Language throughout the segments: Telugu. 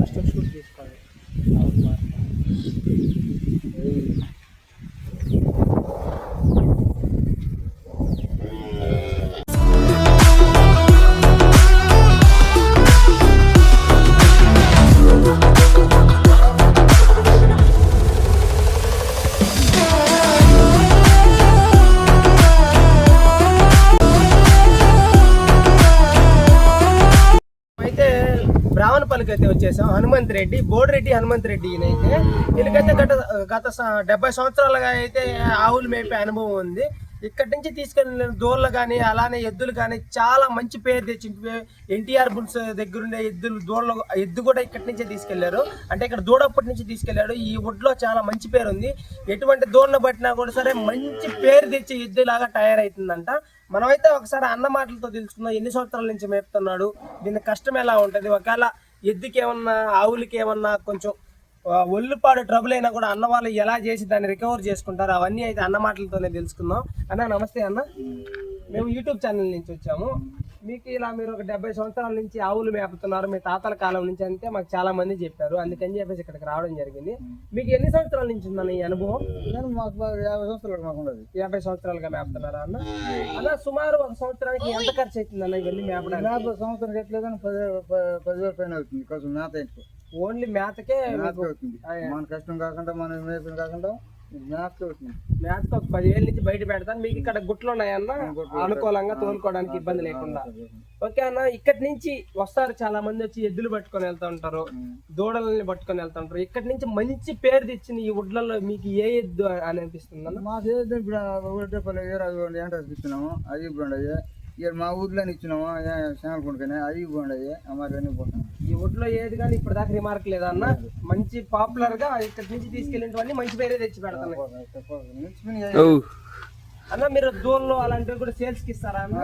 ఫస్ట్ షూట్ తీసుకోండి బ్రాహ్మణపల్లికి అయితే వచ్చేసాం. హనుమంత్ రెడ్డి బోడిరెడ్డి హనుమంత్ రెడ్డి ఈయనైతే వీళ్ళకైతే గత గత స- డెబ్బై సంవత్సరాలుగా అయితే ఆవులు మేపే అనుభవం ఉంది. ఇక్కడి నుంచి తీసుకెళ్ళిన దూళ్ళు కానీ అలానే ఎద్దులు కానీ చాలా మంచి పేరు తెచ్చి ఎన్టీఆర్ బుల్స్ దగ్గరుండే ఎద్దులు దూడలు ఎద్దు కూడా ఇక్కడి నుంచే తీసుకెళ్ళారు. అంటే ఇక్కడ దూడప్పటి నుంచి తీసుకెళ్ళాడు ఈ వుడ్లో చాలా మంచి పేరు ఉంది. ఎటువంటి దూడను పట్టినా కూడా సరే మంచి పేరు తెచ్చి ఎద్దులాగా తయారు మనమైతే ఒకసారి అన్న మాటలతో తెలుసుకుందాం. ఎన్ని సంవత్సరాల నుంచి మేపుతున్నాడు? దీని కష్టం ఎలా ఉంటుంది? ఒకవేళ ఎద్దుకి ఏమన్నా ఆవులకి ఏమన్నా కొంచెం ఒళ్ళుపాడు ట్రబుల్ అయినా కూడా అన్న వాళ్ళు ఎలా చేసి దాన్ని రికవర్ చేసుకుంటారు అవన్నీ అయితే అన్న మాటలతోనే తెలుసుకుందాం. అన్న నమస్తే అన్న. మేము యూట్యూబ్ ఛానల్ నుంచి వచ్చాము. మీకు ఇలా మీరు ఒక డెబ్బై సంవత్సరాల నుంచి ఆవులు మేపుతున్నారు మీ తాతల కాలం నుంచి అంటే మాకు చాలా మంది చెప్పారు. అందుకని చెప్పేసి ఇక్కడికి రావడం జరిగింది. మీకు ఎన్ని సంవత్సరాల నుంచి ఉందన్న ఈ అనుభవం? నేను మాకు యాభై సంవత్సరాలు మాకు ఉండదు. యాభై సంవత్సరాలుగా మేపుతున్నారా అన్న? అన్న సుమారు ఒక సంవత్సరానికి ఎంత ఖర్చు అవుతుంది అన్న ఇవన్నీ మేపడానికి? యాభై సంవత్సరం ఎట్లేదని పది పదివేల పైన అవుతుంది. కొంచెం మేత ఓన్లీ మేతకే మేత అవుతుంది. మన కష్టం కాకుండా మన మేపం కాకుండా మేతకు ఒక పదివేల నుంచి బయట పెడతాను. మీకు ఇక్కడ గుట్లు ఉన్నాయన్న అనుకూలంగా తోలుకోవడానికి ఇబ్బంది లేకుండా. ఓకే అన్న ఇక్కడి నుంచి వస్తారు చాలా మంది వచ్చి ఎద్దులు పట్టుకొని వెళ్తా ఉంటారు దూడలని పట్టుకొని వెళ్తా ఉంటారు. ఇక్కడి నుంచి మంచి పేరు తెచ్చిన ఈ వుడ్లలో మీకు ఏ ఎద్దు అని అనిపిస్తుంది అన్న మాకు ఏదో ఇప్పుడు ఒకటే అవి బాగుండయి ఇక్కడ మా ఊర్లోనే ఇచ్చినాము? కొనుకొని అవి బాగుండయి మరి అన్ని పోతాం. ఈ వుడ్లో ఏది కానీ ఇప్పుడు దాకా రిమార్క్ లేదా అన్న. మంచి పాపులర్గా ఇక్కడి నుంచి తీసుకెళ్ళినవన్నీ మంచి పేరే తెచ్చి పెడతాను. అన్న మీరు దూడలు అలాంటివి కూడా సేల్స్కి ఇస్తారా అన్న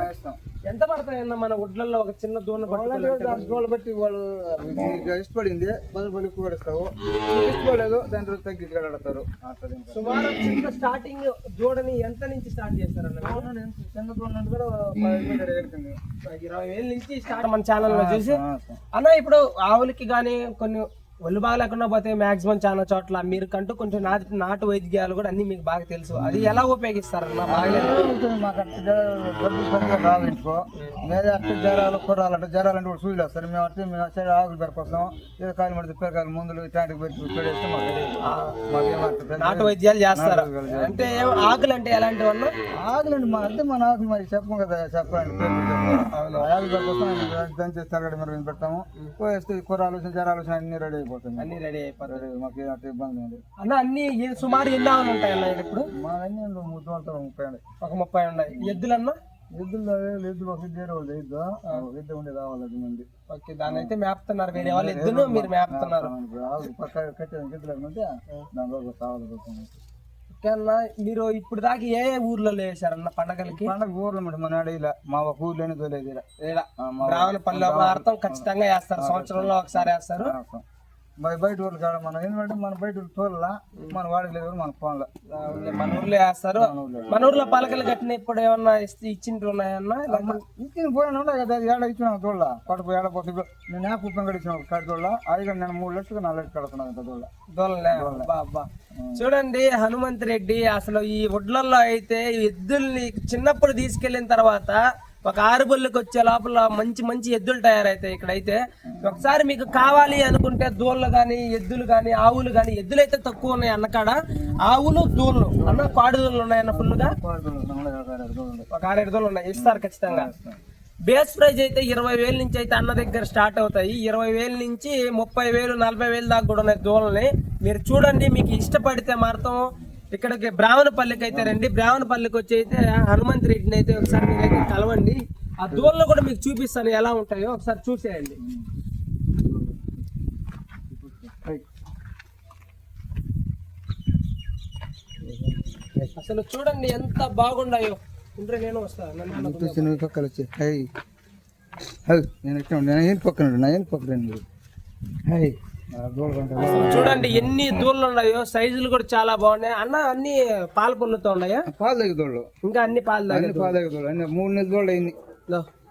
ఎంత పడతాయి అన్న మన వుడ్లలో ఒక చిన్న పట్టుకోవాలి గోళ్ళు బట్టి వాళ్ళు ఇష్టపడింది పది పది ఎక్కువ ఇస్తావు ఇష్టపడలేదు దాని తర్వాత తగ్గించి కడతారు. సుమారు చిన్న స్టార్టింగ్ దూడని ఎంత నుంచి స్టార్ట్ చేస్తారన్న చిన్న దూడ నుండి కూడా. ఇరవై వేల నుంచి స్టార్ట్ మన ఛానల్లో చూసి ఆ, ఆ. అన్న ఇప్పుడు ఆవులకి కానీ కొన్ని ఒళ్ళు బాగా లేకుండా పోతే మాక్సిమం చాలా చోట్ల మీరు కంటూ కొంచెం నాటు నాటు వైద్యాలు కూడా అన్ని మీకు బాగా తెలుసు. అది ఎలా ఉపయోగిస్తారన్న ఇంటికో మీద అట్ట జ్వరాలు కుర్రాలంటే జ్వరాలంటే కూడా సూదులు వస్తారు మేము అంటే మేము సరే ఆకులు పెరకొస్తాం ఏదో కాలు మడితే పేరకాయలు మందులు ఇట్లాంటివి పెట్టి పెడేస్తే మాకు నాటు వైద్యాలు చేస్తారు? అంటే ఆకులు అంటే ఎలాంటివి అన్న ఆకులండి మా అంటే మన ఆకులు మరి చెప్పం కదా చెప్పండి. ఆకులు పెరకొస్తాం దంచి తరగడి మరి పెడతాము. పోయేస్తే కూరలు వచ్చిన జ్వరాలు అన్ని రెడీ అయిపోతుంది. అన్ని రెడీ అయిపోతాయి. రెడీ మాకు ఇబ్బంది లేదు అన్న అన్ని సుమారు ఎన్ని ఆవులు ఉంటాయి అన్న ఇప్పుడు? మా అన్ని ముద్దు వాళ్ళతో ముప్పై ఒక ముప్పై ఉన్నాయి. ఎద్దులన్నా ఎద్దులు ఎద్దులు ఒక ఇద్దరు వాళ్ళు ఎద్దు ఉండి రావాలి అది మంది. ఓకే దాని అయితే మేపుతున్నారు. వేరే వాళ్ళు ఎద్దును మీరు మేపుతున్నారు. పక్క ఎద్దులు దానిలో కావాలి అన్న మీరు ఇప్పుడు దాకా ఏ ఏ ఊర్లో వేసారన్న పండగలకి? పండగ ఊర్లో మరి మన అడవిలో. మా ఒక ఊర్లోనే తోలేదు మా బ్రాహ్మణపల్లి వార్తం ఖచ్చితంగా వేస్తారు. సంవత్సరంలో ఒకసారి వేస్తారు. బయట ఊర్లు కాడ మనం ఎందుకంటే మన బయట ఊరు తోలలా మన వాడికి లేదు మన ఫోన్లో. మన ఊర్లో వేస్తారు. మన ఊర్లో పలకలు కట్టిన ఇప్పుడు ఏమన్నా ఇస్తే ఇచ్చిండ్రు ఉన్నాయన్నా? ఇచ్చిన పోయిన కదా ఏడ ఇచ్చిన తోళ్ళ. పట్టుకు ఏడ పోతే నేను యాప్ కుప్పం కూడా ఇచ్చిన కాడి తోళ్ళ. అది నేను మూడు లక్షలు నాలుగు లక్షలు కడుతున్నాను కదా తోళ్ళ. అబ్బా, అబ్బా. చూడండి హనుమంత్ రెడ్డి అసలు ఈ ఒడ్లలో అయితే ఎద్దుల్ని చిన్నప్పుడు తీసుకెళ్ళిన తర్వాత ఒక ఆరు బళ్ళకి వచ్చే లోపల మంచి మంచి ఎద్దులు తయారవుతాయి ఇక్కడైతే. ఒకసారి మీకు కావాలి అనుకుంటే దూళ్ళు కానీ ఎద్దులు కానీ ఆవులు కానీ ఎద్దులు అయితే తక్కువ ఉన్నాయి అన్నకాడ ఆవులు దూళ్ళు అన్న పాడు దూళ్ళు ఉన్నాయన్న ఫుల్గా ఉన్నాయి ఆరు ఒక ఆరేడు దూళ్ళు ఉన్నాయి. ఇస్తారు ఖచ్చితంగా. బేస్ ప్రైజ్ అయితే ఇరవై వేల నుంచి అయితే అన్న దగ్గర స్టార్ట్ అవుతాయి. ఇరవై వేల నుంచి ముప్పై వేలు నలభై వేలు దాకా కూడా ఉన్నాయి దూళ్ళని. మీరు చూడండి మీకు ఇష్టపడితే మాత్రం ఇక్కడికి బ్రాహ్మణపల్లికి అయితే రండి. బ్రాహ్మణపల్లికి వచ్చి అయితే హనుమంత్ రెడ్డిని అయితే ఒకసారి మీరైతే కలవండి. ఆ దూడలు కూడా మీకు చూపిస్తాను ఎలా ఉంటాయో. ఒకసారి చూసేయండి. అసలు చూడండి ఎంత బాగున్నాయో ఉంటే నేను వస్తాను వచ్చి హై. హై. నేను ఇక్కడ నేను పక్కన నా ఏం పక్కన. హై. చూడండి ఎన్ని దూళ్ళు ఉన్నాయో సైజులు కూడా చాలా బాగున్నాయి. అన్న అన్ని పాల పుల్లతో ఉన్నాయా? పాలు తగ్గి దోళ్ళు ఇంకా అన్ని పాలు తాగే పాలు తగ్గి దోళ్ళు అన్ని మూడు నెలలు దోళ్ళు అయింది.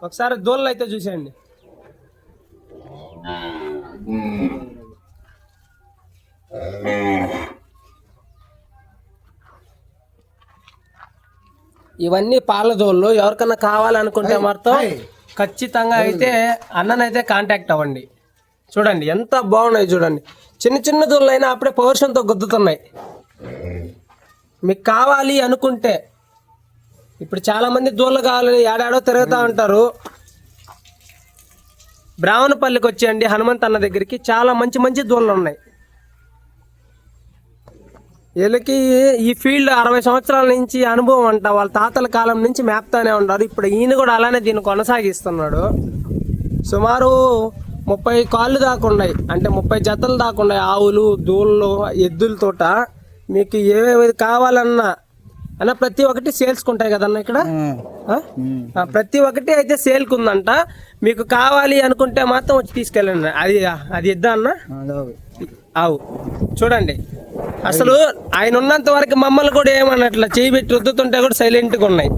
ఒకసారి దూళ్ళు అయితే చూసేయండి. ఇవన్నీ పాలదోళ్ళు ఎవరికన్నా కావాలనుకుంటే మాత్రం ఖచ్చితంగా అయితే అన్ననైతే కాంటాక్ట్ అవ్వండి. చూడండి ఎంత బాగున్నాయి చూడండి. చిన్న చిన్న దూళ్ళు అయినా అప్పుడే పౌరుషంతో గుద్దుతున్నాయి. మీకు కావాలి అనుకుంటే ఇప్పుడు చాలామంది దూళ్ళు కావాలని ఏడాడో తిరుగుతూ ఉంటారు. బ్రాహ్మణపల్లికి వచ్చేయండి హనుమంత్ అన్న దగ్గరికి. చాలా మంచి మంచి దూళ్ళు ఉన్నాయి. వీళ్ళకి ఈ ఫీల్డ్ అరవై సంవత్సరాల నుంచి అనుభవం అంట. వాళ్ళ తాతల కాలం నుంచి మేపుతానే ఉన్నారు. ఇప్పుడు ఈయన కూడా అలానే దీన్ని కొనసాగిస్తున్నాడు. సుమారు ముప్పై కాళ్ళు దాకా ఉన్నాయి. అంటే ముప్పై జతలు దాకా ఉన్నాయి. ఆవులు దూళ్ళు ఎద్దులతోట మీకు ఏవేవి కావాలన్నా. అన్న ప్రతి ఒక్కటి సేల్స్కి ఉంటాయి కదన్న ఇక్కడ? ప్రతి ఒక్కటి అయితే సేల్కి ఉందంట. మీకు కావాలి అనుకుంటే మాత్రం వచ్చి తీసుకెళ్ళండి. అది అది ఇద్దా అన్న? ఆవు. చూడండి. అసలు ఆయన ఉన్నంత వరకు మమ్మల్ని కూడా ఏమన్నట్ల చేయి పెట్టి రుద్దుతుంటే కూడా సైలెంట్గా ఉన్నాయి.